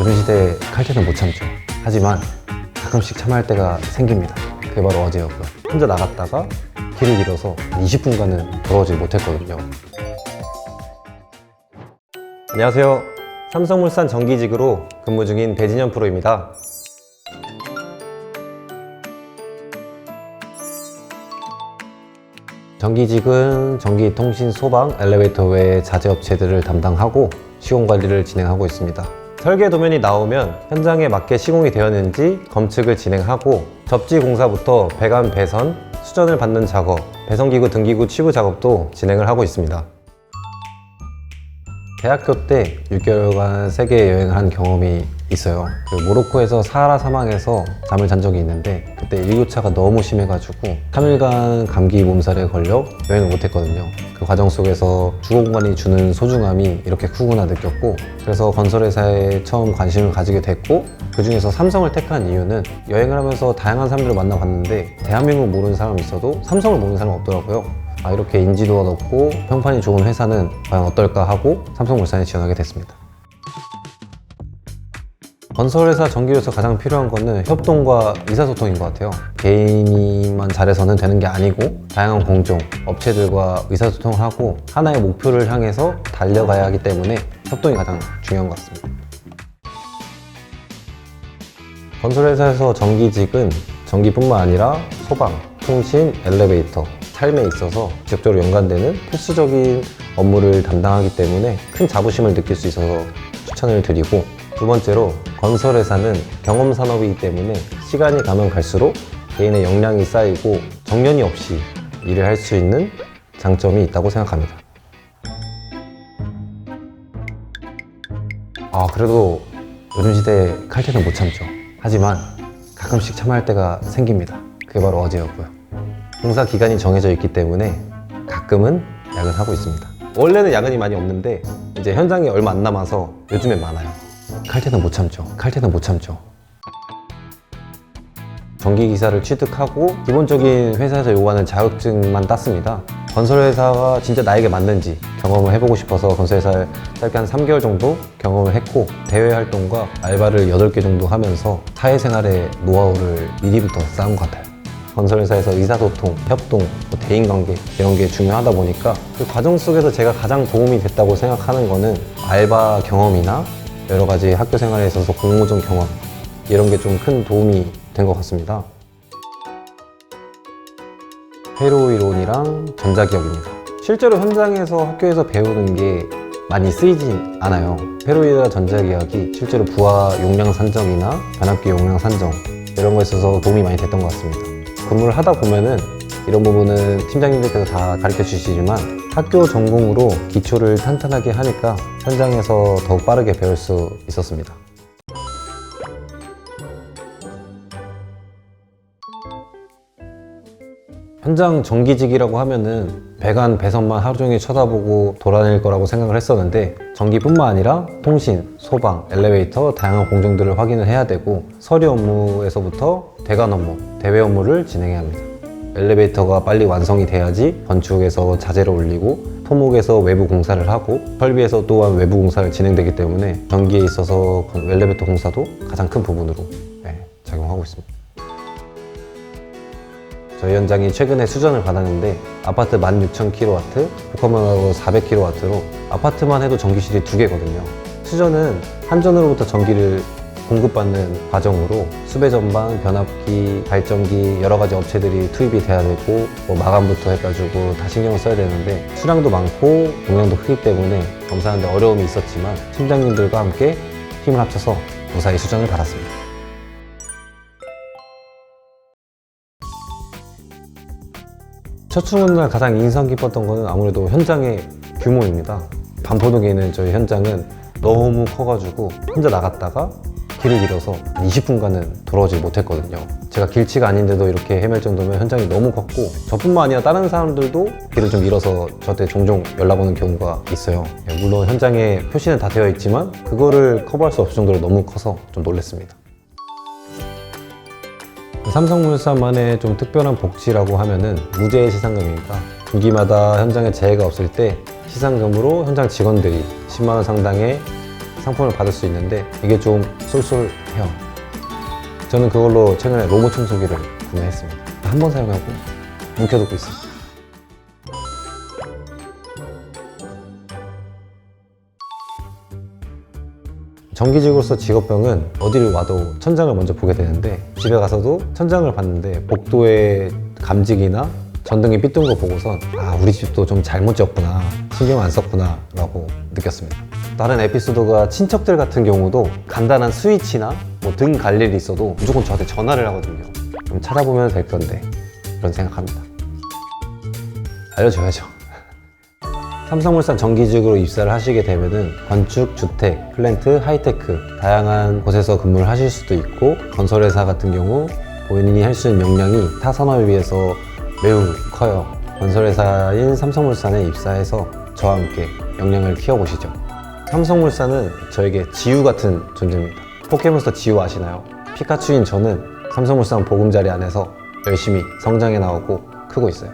요즘 시대에 칼퇴는 못 참죠. 하지만 가끔씩 참아야 할 때가 생깁니다. 그게 바로 어제였고요. 혼자 나갔다가 길을 잃어서 20분간은 돌아오지 못했거든요. 안녕하세요. 삼성물산 정기직으로 근무 중인 배진현 프로입니다. 정기직은 전기, 통신, 소방, 엘리베이터 외의 자재 업체들을 담당하고 시공 관리를 진행하고 있습니다. 설계 도면이 나오면 현장에 맞게 시공이 되었는지 검측을 진행하고 접지 공사부터 배관 배선, 수전을 받는 작업, 배선기구 등기구 치부 작업도 진행을 하고 있습니다. 대학교 때 6개월간 세계 여행을 한 경험이 있어요. 그 모로코에서 사하라 사막에서 잠을 잔 적이 있는데 그때 일교차가 너무 심해가지고 3일간 감기 몸살에 걸려 여행을 못했거든요. 그 과정 속에서 주거 공간이 주는 소중함이 이렇게 크구나 느꼈고 그래서 건설회사에 처음 관심을 가지게 됐고 그 중에서 삼성을 택한 이유는 여행을 하면서 다양한 사람들을 만나봤는데 대한민국 모르는 사람이 있어도 삼성을 모르는 사람이 없더라고요. 아, 이렇게 인지도가 높고 평판이 좋은 회사는 과연 어떨까 하고 삼성물산에 지원하게 됐습니다. 건설회사 전기료에서 가장 필요한 거는 협동과 의사소통인 것 같아요. 개인이만 잘해서는 되는 게 아니고 다양한 공종, 업체들과 의사소통하고 하나의 목표를 향해서 달려가야 하기 때문에 협동이 가장 중요한 것 같습니다. 건설회사에서 전기직은 전기뿐만 아니라 소방, 통신, 엘리베이터, 삶에 있어서 직접적으로 연관되는 필수적인 업무를 담당하기 때문에 큰 자부심을 느낄 수 있어서 추천을 드리고 두 번째로 건설회사는 경험 산업이기 때문에 시간이 가면 갈수록 개인의 역량이 쌓이고 정년이 없이 일을 할 수 있는 장점이 있다고 생각합니다. 아 그래도 요즘 시대에 칼퇴는 못 참죠. 하지만 가끔씩 참아야 할 때가 생깁니다. 그게 바로 어제였고요. 공사 기간이 정해져 있기 때문에 가끔은 야근하고 있습니다. 원래는 야근이 많이 없는데 이제 현장이 얼마 안 남아서 요즘엔 많아요. 칼퇴는 못 참죠. 칼퇴는 못 참죠. 전기 기사를 취득하고 기본적인 회사에서 요구하는 자격증만 땄습니다. 건설회사가 진짜 나에게 맞는지 경험을 해보고 싶어서 건설회사에 짧게 한 3개월 정도 경험을 했고 대외 활동과 알바를 8개 정도 하면서 사회생활의 노하우를 미리부터 쌓은 것 같아요. 건설회사에서 의사소통, 협동, 뭐 대인관계 이런 게 중요하다 보니까 그 과정 속에서 제가 가장 도움이 됐다고 생각하는 거는 알바 경험이나 여러 가지 학교 생활에 있어서 공모전 경험 이런 게 좀 큰 도움이 된 것 같습니다. 회로 이론이랑 전자기억입니다. 실제로 현장에서 학교에서 배우는 게 많이 쓰이진 않아요. 회로이나 전자기억이 실제로 부하 용량 산정이나 변압기 용량 산정 이런 거에 있어서 도움이 많이 됐던 것 같습니다. 근무를 하다 보면은 이런 부분은 팀장님들께서 다 가르쳐 주시지만 학교 전공으로 기초를 탄탄하게 하니까 현장에서 더욱 빠르게 배울 수 있었습니다. 현장 정기직이라고 하면은 배관 배선만 하루 종일 쳐다보고 돌아다닐 거라고 생각을 했었는데 전기뿐만 아니라 통신, 소방, 엘리베이터 다양한 공정들을 확인을 해야 되고 서류 업무에서부터 대관 업무, 대외 업무를 진행해야 합니다. 엘리베이터가 빨리 완성이 돼야지 건축에서 자재를 올리고 토목에서 외부 공사를 하고 설비에서 또한 외부 공사를 진행되기 때문에 전기에 있어서 엘리베이터 공사도 가장 큰 부분으로 네, 작용하고 있습니다. 저희 현장이 최근에 수전을 받았는데 아파트 16,000kW, 복합만하고 400kW로 아파트만 해도 전기실이 두 개거든요. 수전은 한전으로부터 전기를 공급받는 과정으로 수배 전방, 변압기, 발전기 여러 가지 업체들이 투입이 돼야 되고 뭐 마감부터 해가지고 다 신경을 써야 되는데 수량도 많고 용량도 크기 때문에 검사하는데 어려움이 있었지만 팀장님들과 함께 힘을 합쳐서 무사히 수전을 받았습니다. 첫 출근 날 가장 인상 깊었던 거는 아무래도 현장의 규모입니다. 반포동에 있는 저희 현장은 너무 커가지고 혼자 나갔다가 길을 잃어서 20분간은 돌아오지 못했거든요. 제가 길치가 아닌데도 이렇게 헤맬 정도면 현장이 너무 컸고 저뿐만 아니라 다른 사람들도 길을 좀 잃어서 저한테 종종 연락 오는 경우가 있어요. 예, 물론 현장에 표시는 다 되어 있지만 그거를 커버할 수 없을 정도로 너무 커서 좀 놀랐습니다. 삼성물산만의 좀 특별한 복지라고 하면은 무제 시상금입니다. 분기마다 현장에 재해가 없을 때 시상금으로 현장 직원들이 10만 원 상당의 상품을 받을 수 있는데 이게 좀 쏠쏠해요. 저는 그걸로 최근에 로봇 청소기를 구매했습니다. 한 번 사용하고 묵혀두고 있습니다. 정기직으로서 직업병은 어디를 와도 천장을 먼저 보게 되는데 집에 가서도 천장을 봤는데 복도에 감직이나 전등이 삐뚤은 거 보고선 아 우리 집도 좀 잘못 지었구나 신경 안 썼구나 라고 느꼈습니다 다른 에피소드가 친척들 같은 경우도 간단한 스위치나 뭐 등 갈 일이 있어도 무조건 저한테 전화를 하거든요 좀 찾아보면 될 건데 그런 생각합니다 알려줘야죠 삼성물산 정기직으로 입사를 하시게 되면은 건축, 주택, 플랜트, 하이테크 다양한 곳에서 근무를 하실 수도 있고 건설회사 같은 경우 본인이 할 수 있는 역량이 타 산업에 비해서 매우 커요. 건설회사인 삼성물산에 입사해서 저와 함께 역량을 키워보시죠. 삼성물산은 저에게 지우 같은 존재입니다. 포켓몬스터 지우 아시나요? 피카츄인 저는 삼성물산 보금자리 안에서 열심히 성장해 나오고 크고 있어요.